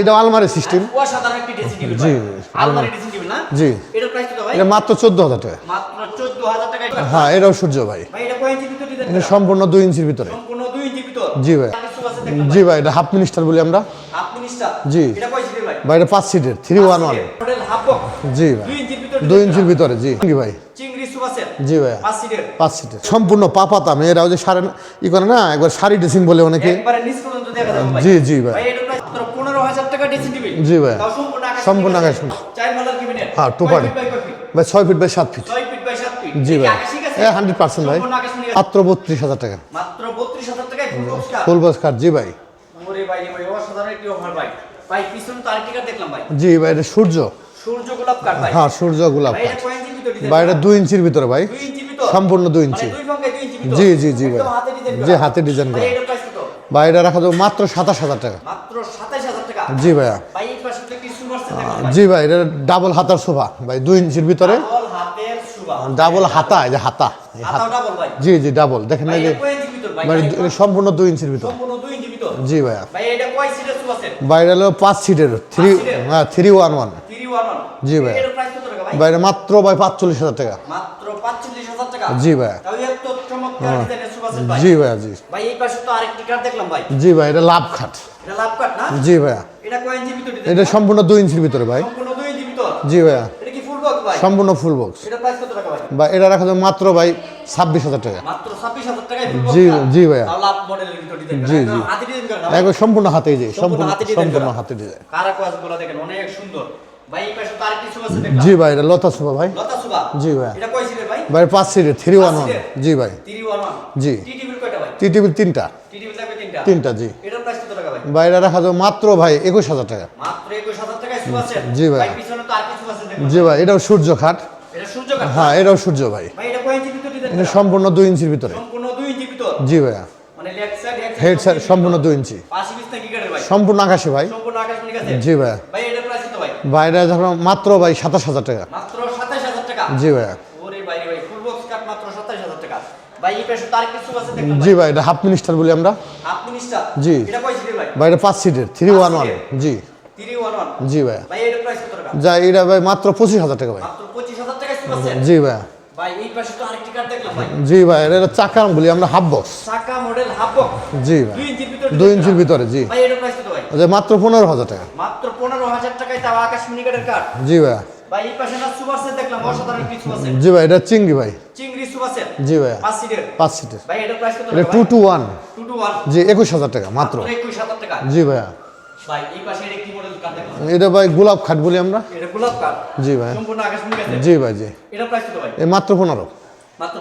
এটা আলমারি system. Table জি, জি। এটা মাত্র চোদ্দ হাজার টাকা। মাত্র 14000 টাকা হ্যাঁ এটাও সূর্য ভাই। এটা সম্পূর্ণ দুই ইঞ্চির ভিতরে। সম্পূর্ণ 2 ইঞ্চি ভিতর? জি ভাই। জি ভাই এটা হাফ মিনিস্টার বলি আমরা। জি। ভাই? এটা পাঁচ সিটের থ্রি ওয়ান ওয়ান জি ভাই। 2 ইঞ্চির ভিতর দুই ইঞ্চির ভিতরে জি। জি ভাই। জি ভাই। পাঁচ সিটের। সম্পূর্ণ পা পাতা মেয়েরাও যে সারে ই করে না একবার শাড়ি ড্রেসিং বলে অনেকে। জি, জি ভাই। টাকা জি ভাই। সম্পূর্ণ আকাশ। চার মালার হ্যাঁ, বাই ভাই ছয় ফিট বাই সাত ফিট ছয় ফিট বাই সাত ফিট জি ভাই। হান্ড্রেড পার্সেন্ট ভাই। মাত্র বত্রিশ হাজার টাকা। মাত্র 32000 টাকায় ফুল বক্স কার কাঠ জি ভাই। ওরে ভাই ভাই অসাধারণ একটি অফার ভাই ভাই পিছনে তো আরেকটি দেখলাম ভাই। জি ভাই এটা সূর্য। সূর্য গোলাপ ভাই। হ্যাঁ সূর্য গোলাপ কাঠ ভাই এটা দুই ইঞ্চির ভিতরে ভাই। সম্পূর্ণ দুই ইঞ্চি। মানে ইঞ্চি জি, জি, জি ভাই। একদম হাতে ডিজাইন জি, হাতে ডিজাইন করা। ভাই এটা রাখা যাবে মাত্র সাতাশ হাজার টাকা। মাত্র 27000 টাকা জি ভাইয়া। জি ভাই এটা ডাবল হাতার সোফা ভাই দুই ইঞ্চির ভিতরে। ডাবল হাতা যে হাতা। জি জি ডাবল দেখেন এই যে মানে সম্পূর্ণ দুই ইঞ্চির ভিতর। জি ভাইয়া। ভাই এটা বাইরে হলো পাঁচ সিটের থ্রি হ্যাঁ থ্রি ওয়ান ওয়ান জি ভাই। এটার প্রাইস কত টাকা ভাই? বাইরে মাত্র ভাই পাঁচচল্লিশ হাজার টাকা। মাত্র 45000 টাকা? জি ভাই তাও এত চমৎকার ডিজাইনের সুবা সেট ভাই। জি ভাইয়া জি। ভাই এই পাশে তো আরেকটি কার দেখলাম ভাই। জি ভাই এটা লাভ খাট। এটা লাভ কাট না? জি ভাইয়া। এটা কয় ইঞ্চি ভিতর এটা সম্পূর্ণ দুই ইঞ্চির ভিতরে ভাই। জি ভাইয়া। এটা কি ফুল বক্স ভাই? সম্পূর্ণ ফুল বক্স এটা প্রাইস কত টাকা ভাই? বা এটা রাখা যাবে মাত্র ভাই ছাব্বিশ হাজার টাকা। মাত্র 26000 টাকায় জি, জি ভাইয়া। জি, জি। একবার সম্পূর্ণ হাতে যে সম্পূর্ণ সম্পূর্ণ হাতে ডিজাইন কারা। কোয়াসগুলো দেখেন অনেক সুন্দর। ভাই এই পাশে তো আরেকটি সুবা সেট জি ভাই এটা লতা সোফা ভাই। লতা সুবা জি ভাই। এটা কয় সিটের ভাই? পাঁচ সিটের থ্রি ওয়ান ওয়ান জি ভাই। 311 জি। টিটিভির তিনটা। তিনটা? জি। বাইরে রাখা যাবে মাত্র ভাই একুশ হাজার টাকা। মাত্র 21000 টাকায় সুবা সেট জি ভাই। জি ভাই এটাও সূর্য খাট। হ্যাঁ এটাও সূর্য ভাই। এটা সম্পূর্ণ দুই ইঞ্চির ভিতরে। জি ভাইয়া। মানে হেড সাইড সম্পূর্ণ দুই ইঞ্চি। সম্পূর্ণ আকাশে ভাই। জি ভাইয়া। ভাই যখন মাত্র ভাই সাতাশ হাজার টাকা। মাত্র 27000 টাকা? জি ভাইয়া। ওরে ভাই রে ভাই ফুল বক্স কাট মাত্র 27000 টাকা। ভাই এই পাশে তার কিছু আছে দেখলাম জি ভাই এটা হাফ মিনিস্টার বলি আমরা। জি। এটা ভাই বাইরে পাঁচ সিটের থ্রি ওয়ান ওয়ান জি 311 জি ভাইয়া ভাই যা এটা ভাই মাত্র পঁচিশ হাজার টাকা ভাই। মাত্র 25000 টাকায় সুপার সেট জি ভাইয়া ভাই কার্ড ভাই। জি ভাই এটা চাকার বলি আমরা হাফ বক্স সাকা মডেল হাফ বক্স জি ভাই। 2 ইঞ্চির ভিতর দুই ইঞ্চির ভিতরে জি। ভাই ভাই? যে মাত্র পনেরো হাজার টাকা। মাত্র 15000 টাকায় তাও আকাশমণি কাঠের কাঠ জি ভাইয়া ভাই এই পাশে না সুপার সেট দেখলাম অসাধারণ কিছু আছে। জি ভাই এটা চিংড়ি ভাই। চিংড়ি সুপার সেট জি ভাইয়া। পাঁচ সিটের? পাঁচ সিটের। ভাই এটার প্রাইস কত এটা টাকা two two one two two one জি একুশ হাজার টাকা মাত্র। একুশ হাজার টাকা। জি ভাইয়া। ভাই এই পাশে এটা কি মডেল কাঠ দেখলাম এটা ভাই গোলাপ খাট বলি আমরা। এটা গোলাপ জি ভাই সম্পূর্ণ জি ভাই জি। এটা প্রাইস কত ভাই? এই মাত্র পনেরো। মাত্র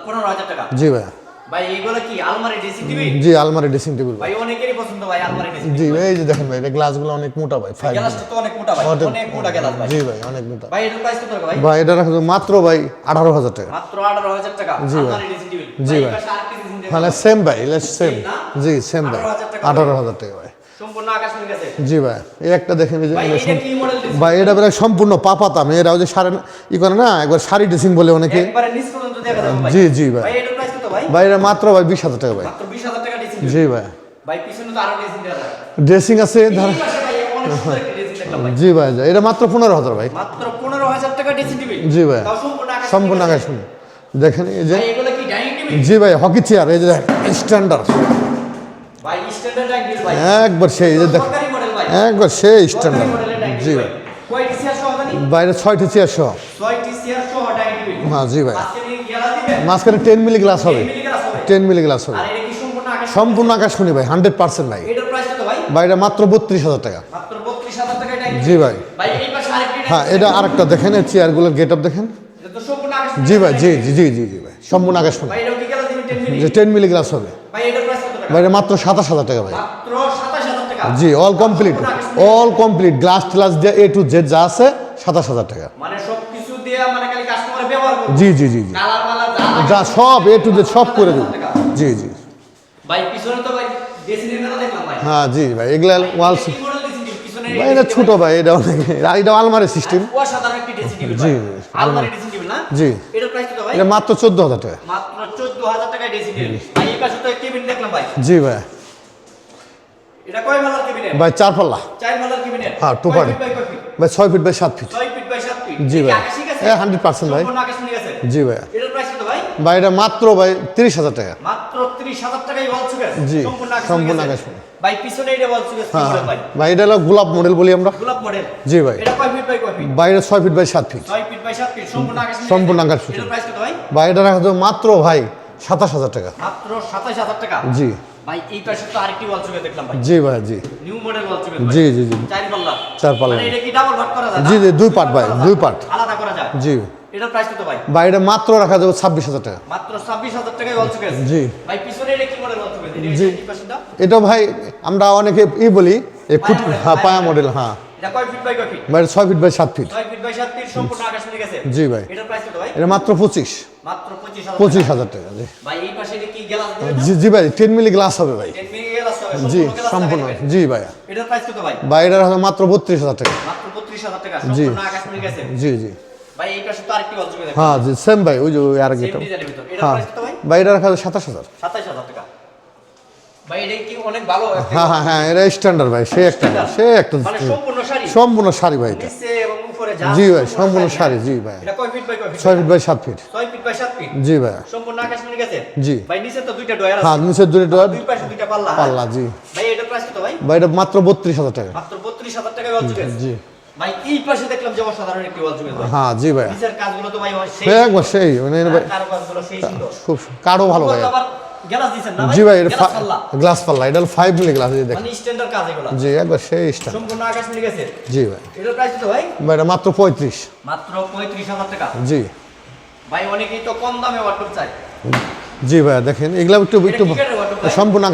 টাকা। জি ভাইয়া। ভাই এইগুলো কি আলমারি ড্রেসিং টিভি জি আলমারি ড্রেসিং টেবিল ভাই ভাই। অনেকেরই পছন্দ ভাই আলমারি ড্রেসিং জি ভাই এই যে দেখেন ভাই এটা গ্লাসগুলো অনেক মোটা ভাই ফাইভ গ্লাসটা তো অনেক মোটা ভাই অনেক মোটা গ্লাস ভাই। জি ভাই অনেক মোটা। ভাই এটার প্রাইস কত ভাই? ভাই এটা রাখা মাত্র ভাই আঠারো হাজার টাকা। মাত্র জি ভাই। ড্রেসিং জি ভাই। মানে। সেম ভাই সেম জি সেম ভাই। 18,000 টাকা। ভাই। সম্পূর্ণ আকাশমণি জি ভাই এই একটা দেখেন এই যে ভাই এটা বেলা সম্পূর্ণ পা পাতা মেয়েরাও যে সারে ই করে না একবার শাড়ি ড্রেসিং বলে অনেকে। একবারে নিচ পর্যন্ত দেখা যাবে জি জি ভাই। ভাই? ভাই এটা মাত্র ভাই বিশ হাজার টাকা ভাই। জি ভাই। ভাই পিছনে তো আরও ড্রেসিং আছে জি ভাই এটা মাত্র পনেরো হাজার ভাই। জি ভাই। সম্পূর্ণ আকাশ দেখেন এই যে জি ভাই হকি চেয়ার এই যে স্ট্যান্ডার্ড একবার সেই যে দেখ একবার সেই স্ট্যান্ডার্ড জি ভাই। বাইরে ছয়টি চেয়ার সহ। ছয়টি চেয়ার সহ ডাইনিং টিভি হ্যাঁ জি ভাই। মাঝখানে টেন মিলি গ্লাস হবে। টেন মিলি গ্লাস হবে। এটা সম্পূর্ণ আকাশ শুনি ভাই হান্ড্রেড পার্সেন্ট ভাই। ভাই? এটা মাত্র বত্রিশ হাজার টাকা। মাত্র 32000 টাকা ডাইনিং জি ভাই। হ্যাঁ এটা আরেকটা দেখেন চেয়ারগুলোর গেট আপ দেখেন। এটা জি ভাই জি জি জি জি জি ভাই সম্পূর্ণ আকাশ শুনি ভাই এটা কি গেলা দিবেন 10 মিলি যে টেন মিলি গ্লাস হবে। ভাই বাইরে মাত্র সাতাশ হাজার টাকা ভাই। মাত্র 27000 টাকা। জি all complete all complete glass ট্লাস দিয়ে এ টু জেড যা আছে সাতাশ হাজার টাকা। মানে সবকিছু দিয়ে মানে খালি কাস্টমার ব্যবহার জি জি জি জি। যা সব এ টু জেড সব করে দেবো। জি জি। ভাই পিছনে তো ভাই ড্রেসিং টেবিল দেখলাম ভাই। হ্যাঁ জি ভাই এগুলা ওয়াল ভাই এটা ছোট ভাই এটা অনেক এটা আলমারি সিস্টেম জি, জি। আলমারি ড্রেসিং টেবিল না? জি। এটার প্রাইস কত ভাই? এটা মাত্র চোদ্দ হাজার টাকা। মাত্র 14000 টাকা ড্রেসিং টেবিল ভাই এই পাশে তো কেবিন দেখলাম ভাই। জি ভাই। ভাই চার পাল্লা। হ্যাঁ, টু বাই ভাই ছয় ফিট বাই সাত ফিট ছয় ফিট বাই সাত ফিট জি ভাই। গেছে? এ 100% ভাই। জি ভাই। ভাই এটা মাত্র ভাই তিরিশ হাজার টাকা। মাত্র 30000 টাকায় ওয়াল সুগেস জি, সম্পূর্ণ আকাশি। ভাই পিছনে এটা ওয়াল হ্যাঁ ভাই? ভাই এটা হলো গোলাপ মডেল বলি আমরা। গোলাপ মডেল জি ভাই। এটা কয় ফিট বাই কয় ফিট বাইরে ছয় ফিট বাই সাত ফিট ছয় ফিট বাই সাত ফিট সম্পূর্ণ আকাশি সম্পূর্ণ আকাশি। এটার প্রাইস কত ভাই? ভাই এটা রাখা মাত্র ভাই সাতাশ হাজার টাকা। মাত্র 27000 টাকা? জি। ভাই এই পাশে তো আরেকটি ওয়াল সুগেস দেখলাম ভাই। জি ভাই জি। নিউ মডেল জি জি জি। চার পাল্লা। চার পাল্লা। মানে এটা কি ডাবল ভাগ করা যায় না? জি, জি, দুই part ভাই? দুই part। আলাদা করা যায়। জি। এটার প্রাইস কত ভাই? ভাই এটা মাত্র রাখা যাবে ছাব্বিশ হাজার টাকা। মাত্র 26000 টাকায় জি। ভাই পিছনে এটা কি মডেল জি। এটা ভাই আমরা অনেকে ই বলি এই ফুট হ্যাঁ পায়া মডেল হ্যাঁ। এটা কয় ফিট বাই কয় ফিট ভাই ছয় ফিট বাই সাত ফিট ছয় ফিট বাই সাত ফিট সম্পূর্ণ আকাশ মিলে গেছে। জি ভাই। এটার প্রাইস কত ভাই? এটা মাত্র পঁচিশ। মাত্র 25000 পঁচিশ হাজার টাকা জি। ভাই এই পাশে এটা কি গ্লাস দিবেন জি জি ভাই টেন মিলি গ্লাস হবে ভাই। 10 মিলি গ্লাস হবে জি সম্পূর্ণ জি ভাইয়া এটার প্রাইস কত ভাই? ভাই মাত্র বত্রিশ হাজার টাকা। মাত্র 32000 টাকা জি। সম্পূর্ণ আকাশ মিলে গেছে। জি জি। হ্যাঁ জি সেম ভাই ওই যে আর হ্যাঁ। ভাই? এটা রাখা সাতাশ হাজার। 27000 টাকা। ভাই এটা কি অনেক ভালো হ্যাঁ হ্যাঁ হ্যাঁ এটা স্ট্যান্ডার্ড ভাই সে একটা সে একটা। মানে সম্পূর্ণ শাড়ি? সম্পূর্ণ শাড়ি ভাই এটা। নিচে জি ভাই সম্পূর্ণ শাড়ি জি ভাই। এটা কয় ফিট বাই কয় ফিট ছয় ফিট বাই সাত ফিট 6 ফিট বাই 7 ফিট জি ভাই। সম্পূর্ণ গেছে? জি। ভাই নিচে তো দুইটা ডয়ার হ্যাঁ নিচের দুটো ডোর দুই পাশে দুইটা পাল্লা হ্যাঁ? পাল্লা জি। ভাই এটার প্রাইস কত ভাই? ভাই এটা মাত্র বত্রিশ হাজার টাকা। মাত্র 32000 টাকায় ওয়াল সুগেস জি। ভাই এই পাশে দেখলাম যে অসাধারণ একটি ওয়াল সুগেস ভাই হ্যাঁ জি ভাই নিচের কাজগুলো তো ভাই সেই একবার সেই মানে ভাই কারও সেই সুন্দর। খুব কারও ভালো ভাই গ্লাস দিছেন না জি ভাই এটা গ্লাস পাল্লা। গ্লাস এটা মিলি দেখেন। মানে স্ট্যান্ডার্ড কাজ এগুলো। জি একবার সেই স্টার সম্পূর্ণ আকাশ মিলে গেছে। জি ভাই। এটার প্রাইস কত ভাই? ভাই এটা মাত্র পঁয়ত্রিশ। মাত্র 35000 টাকা। জি। ভাই অনেকেই তো কম দামে ওয়াটপ চায়। জি ভাই দেখেন এগুলা একটু একটু ভাই? সম্পূর্ণ ভাই।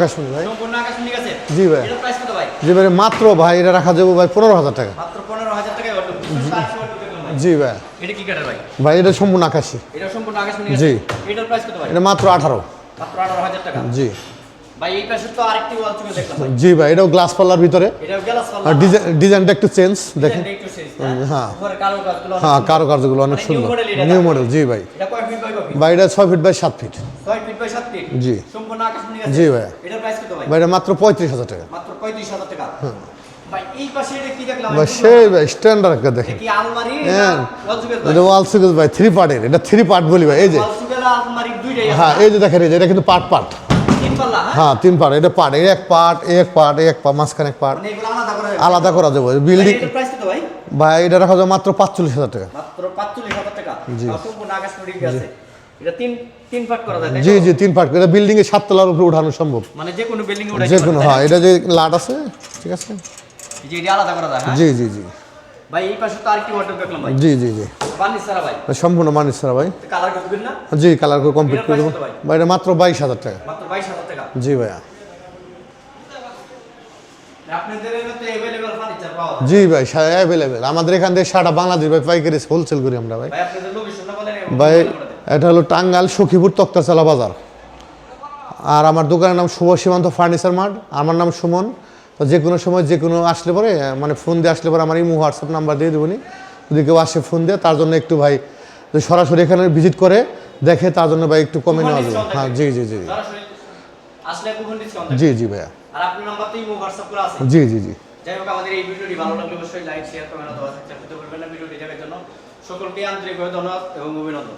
আকাশ মিলে গেছে? জি ভাই। এটার প্রাইস কত ভাই? জি ভাই মাত্র ভাই এটা রাখা যাবে ভাই পনেরো হাজার টাকা। মাত্র 15000 টাকায় ওয়াটপ 400 ওয়াটপ দেখলাম ভাই জি ভাই। এটা কি কাঠের ভাই? ভাই এটা সম্পূর্ণ আকাশি। এটা সম্পূর্ণ আকাশ জি। এটার প্রাইস কত ভাই? এটা মাত্র আঠারো। মাত্র 18000 টাকা? জি। ভাই এই পাশে তো আরেকটি ওয়াল চুকে দেখলাম জি ভাই এটাও গ্লাস পাল্লার ভিতরে। এটাও গ্লাস আর ডিজাইন ডিজাইনটা একটু চেঞ্জ দেখেন। হ্যাঁ। হ্যাঁ। সুন্দর। কারও অনেক মানে সুন্দর। নিউ মডেল জি ভাই। এটা কয় ফিট বাই ভাই এটা ছয় ফিট বাই সাত ফিট 6 ফিট বাই 7 ফিট জি। সম্পূর্ণ আকাশ মিলে গেছে জি ভাই। এটার প্রাইস কত ভাই? ভাই এটা মাত্র পঁয়ত্রিশ হাজার টাকা। মাত্র 35000 টাকা। সেই ভাই স্ট্যান্ডার্ড একটা দেখেন। হ্যাঁ। এটা ওয়াল ভাই থ্রি পার্টের এটা থ্রি পার্ট বলি ভাই এই যে। হ্যাঁ এই যে দেখেন এই যে এটা কিন্তু পার্ট পার্ট হ্যাঁ? হ্যাঁ তিন পার্ট এটা পার্ট এই এক পার্ট এক পার্ট এক পার্ট মাঝখানে এক পার্ট মানে আলাদা করা যাবে। বিল্ডিং ভাই এটা রাখা যাবে মাত্র পাঁচচল্লিশ হাজার টাকা। মাত্র 45000 টাকা। জি। তাও সম্পূর্ণ আকাশ মিলে গেছে এটা তিন তিন পার্ট করা যায় জি জি তিন পার্ট এটা বিল্ডিং এ সাততলার উপরে উঠানো সম্ভব। মানে যে কোনো বিল্ডিং যে কোনো হ্যাঁ এটা যে লাট আছে ঠিক আছে? জি এটা আলাদা করা যায় হ্যাঁ? জি জি জি। ভাই এই পাশে তো আরেকটি ওয়ার্ডরোব দেখলাম ভাই। জি জি জি। সারা ভাই। সম্পূর্ণ ভাই। কালার করবেন না? জি কালার করে কমপ্লিট করে দেবো। ভাই? এটা মাত্র বাইশ হাজার টাকা। মাত্র বাইশ হাজার টাকা। জি ভাইয়া। জি ভাই অ্যাভেলেবেল আমাদের এখান থেকে সারা বাংলাদেশ ভাই পাইকারি হোলসেল করি আমরা ভাই। ভাই এটা হলো টাঙ্গাল সখীপুর তক্তাচালা বাজার। আর আমার দোকানের নাম শুভ সীমান্ত ফার্নিচার মার্ট। আমার নাম সুমন। তো যে কোনো সময় যে কোনো আসলে পরে মানে ফোন দিয়ে আসলে পরে আমার ইমো হোয়াটসঅ্যাপ নাম্বার দিয়ে দেবনি। যদি কেউ আসে ফোন দিয়ে তার জন্য একটু ভাই সরাসরি এখানে ভিজিট করে দেখে তার জন্য ভাই একটু কমে নেওয়া যাবে। হ্যাঁ জি জি জি। জি জি ভাইয়া। জি জি জি। যাই হোক আমাদের এই ভিডিওটি ভালো লাগলে অবশ্যই লাইক শেয়ার কমেন্ট অথবা সাবস্ক্রাইব করতে ভুলবেন না। ভিডিওটি দেখার জন্য সকলকে আন্তরিকভাবে ধন্যবাদ এবং অভিনন্দন।